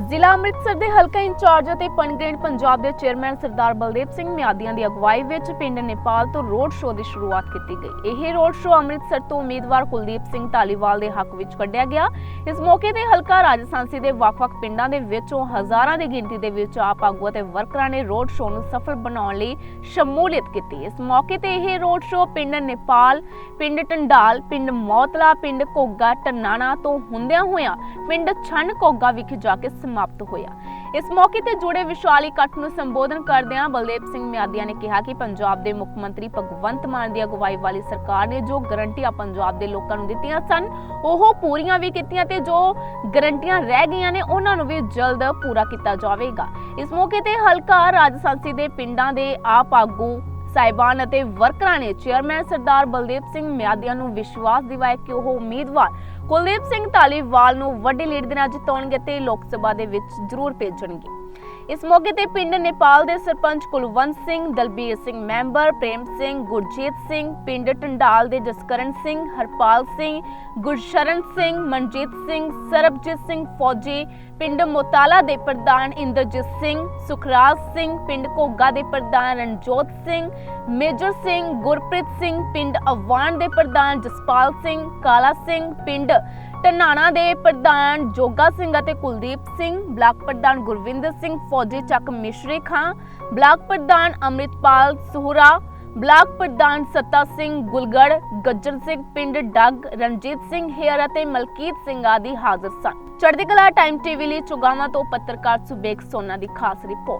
ਜ਼ਿਲ੍ਹਾ ਅੰਮ੍ਰਿਤਸਰ ਦੇ ਹਲਕਾ ਇੰਚਾਰਜ ਅਤੇ ਪਨਗ੍ਰੇਡ ਪੰਜਾਬ ਦੇ ਚੇਅਰਮੈਨ ਸਰਦਾਰ ਬਲਦੇਵ ਸਿੰਘ ਮਿਆਦੀਆਂ ਦੀ ਅਗਵਾਈ ਵਿੱਚ ਪਿੰਡ ਨੇਪਾਲ ਤੋਂ ਰੋਡ ਸ਼ੋਅ ਦੀ ਸ਼ੁਰੂਆਤ ਕੀਤੀ ਗਈ। ਇਹ ਰੋਡ ਸ਼ੋਅ ਅੰਮ੍ਰਿਤਸਰ ਤੋਂ ਉਮੀਦਵਾਰ ਕੁਲਦੀਪ ਸਿੰਘ ਢਾਲੀਵਾਲ ਦੇ ਹੱਕ ਵਿੱਚ ਕੱਢਿਆ ਗਿਆ। ਇਸ ਮੌਕੇ ਤੇ ਹਲਕਾ ਰਾਜਸਥਾਨੀ ਦੇ ਵੱਖ-ਵੱਖ ਪਿੰਡਾਂ ਦੇ ਵਿੱਚੋਂ ਹਜ਼ਾਰਾਂ ਦੀ ਗਿਣਤੀ ਦੇ ਵਿੱਚ ਆਪ ਆਗੂ ਅਤੇ ਵਰਕਰਾਂ ਨੇ ਰੋਡ ਸ਼ੋਅ ਨੂੰ ਸਫਲ ਬਣਾਉਣ ਲਈ ਸ਼ਮੂਲੀਅਤ ਕੀਤੀ। ਇਸ ਮੌਕੇ ਤੇ ਇਹ ਰੋਡ ਸ਼ੋਅ ਪਿੰਡ ਨੇਪਾਲ, ਪਿੰਡ ਟੰਡਾਲ ਪਿੰਡ ਮੌਤਲਾ, ਪਿੰਡ ਘੋਗਾ ਟਨਾਣਾ ਤੋਂ ਹੁੰਦਿਆਂ ਹੋਇਆਂ ਪਿੰਡ ਛੰਨ ਘੋਗਾ ਵਿਖੇ ਜਾ ਕੇ ਸਮਾਪਤ ਹੋਇਆ। ਇਸ ਮੌਕੇ ਤੇ ਜੁੜੇ ਵਿਸ਼ਾਲ ਇਕੱਠ ਨੂੰ ਸੰਬੋਧਨ ਕਰਦਿਆਂ ਬਲਦੇਵ ਸਿੰਘ ਮਿਆਦੀਆਂ ਨੇ ਕਿਹਾ ਕਿ ਪੰਜਾਬ ਦੇ ਮੁੱਖ ਮੰਤਰੀ ਭਗਵੰਤ ਮਾਨ ਦੀ ਅਗਵਾਈ ਵਾਲੀ ਸਰਕਾਰ ਨੇ ਜੋ ਗਰੰਟੀਆਂ ਪੰਜਾਬ ਦੇ ਲੋਕਾਂ ਨੂੰ ਦਿੱਤੀਆਂ ਸਨ, ਉਹ ਪੂਰੀਆਂ ਵੀ ਕੀਤੀਆਂ ਤੇ ਜੋ ਗਰੰਟੀਆਂ ਰਹਿ ਗਈਆਂ ਨੇ, ਉਹਨਾਂ ਨੂੰ ਵੀ ਜਲਦ ਪੂਰਾ ਕੀਤਾ ਜਾਵੇਗਾ। ਇਸ ਮੌਕੇ ਤੇ ਹਲਕਾ ਰਾਜਸਾਂਸੀ ਦੇ ਪਿੰਡਾਂ ਦੇ ਆਪ ਆਗੂ ਸਾਹਿਬਾਨ ਅਤੇ ਵਰਕਰਾਂ ਨੇ ਚੇਅਰਮੈਨ ਸਰਦਾਰ ਬਲਦੇਵ ਸਿੰਘ ਮਿਆਦੀਆਂ ਨੂੰ ਵਿਸ਼ਵਾਸ ਦਿਵਾਇਆ ਕਿ ਉਹ ਉਮੀਦਵਾਰ ਕੁਲਦੀਪ ਸਿੰਘ ਧਾਲੀਵਾਲ ਨੂੰ ਵੱਡੀ ਲੀਡ ਦੇ ਨਾਲ ਜਿਤਾਉਣਗੇ ਤੇ ਲੋਕ ਸਭਾ ਦੇ ਵਿੱਚ ਜ਼ਰੂਰ ਭੇਜਣਗੇ। ਇਸ ਮੌਕੇ ਤੇ ਪਿੰਡ ਨੇਪਾਲ ਦੇ ਸਰਪੰਚ ਕੁਲਵੰਤ ਸਿੰਘ, ਦਲਬੀਰ ਸਿੰਘ ਮੈਂਬਰ, ਪ੍ਰੇਮ ਸਿੰਘ, ਗੁਰਜੀਤ ਸਿੰਘ, ਪਿੰਡ ਟੰਡਾਲ ਦੇ ਜਸਕਰਨ ਸਿੰਘ, ਹਰਪਾਲ ਸਿੰਘ, ਗੁਰਸ਼ਰਨ ਸਿੰਘ, ਮਨਜੀਤ ਸਿੰਘ, ਸਰਬਜੀਤ ਸਿੰਘ ਫੌਜੀ, ਪਿੰਡ ਮੋਤਾਲਾ ਦੇ ਪ੍ਰਧਾਨ ਇੰਦਰਜੀਤ ਸਿੰਘ, ਸੁਖਰਾਜ ਸਿੰਘ, ਪਿੰਡ ਘੋਗਾ ਦੇ ਪ੍ਰਧਾਨ ਰਣਜੋਤ ਸਿੰਘ, ਮੇਜਰ ਸਿੰਘ ਗੁਰਪ੍ਰੀਤ ਸਿੰਘ, ਪਿੰਡ ਅਵਾਨ ਦੇ ਪ੍ਰਧਾਨ ਜਸਪਾਲ ਸਿੰਘ, ਕਾਲਾ ਸਿੰਘ, ਪਿੰਡ ਟਨਾਣਾ ਦੇ ਪ੍ਰਧਾਨ ਜੋਗਾ ਸਿੰਘ ਅਤੇ ਕੁਲਦੀਪ ਸਿੰਘ, ਬਲਾਕ ਪ੍ਰਧਾਨ ਗੁਰਵਿੰਦਰ ਸਿੰਘ, ਫੌਜੀ ਚੱਕ ਮਿਸ਼ਰੀ ਖਾਂ, ਬਲਾਕ ਪ੍ਰਧਾਨ ਅੰਮ੍ਰਿਤਪਾਲ ਸੁਹਰਾ, ਬਲਾਕ ਪ੍ਰਧਾਨ ਸੱਤਾ ਸਿੰਘ ਗੁਲਗੜ, ਗੱਜਰ ਸਿੰਘ ਪਿੰਡ ਡੱਗ, ਰਣਜੀਤ ਸਿੰਘ ਹੇਅਰ ਅਤੇ ਮਲਕੀਤ ਸਿੰਘ ਆਦਿ ਹਾਜ਼ਰ ਸਨ। ਚੜ੍ਹਦੀ ਕਲਾ ਟਾਈਮ ਟੀਵੀ ਲਈ ਚੁਗਾਵਾਂ ਤੋਂ ਪੱਤਰਕਾਰ ਸੁਬੇਕ ਸੋਨਾ ਦੀ ਖਾਸ ਰਿਪੋਰਟ।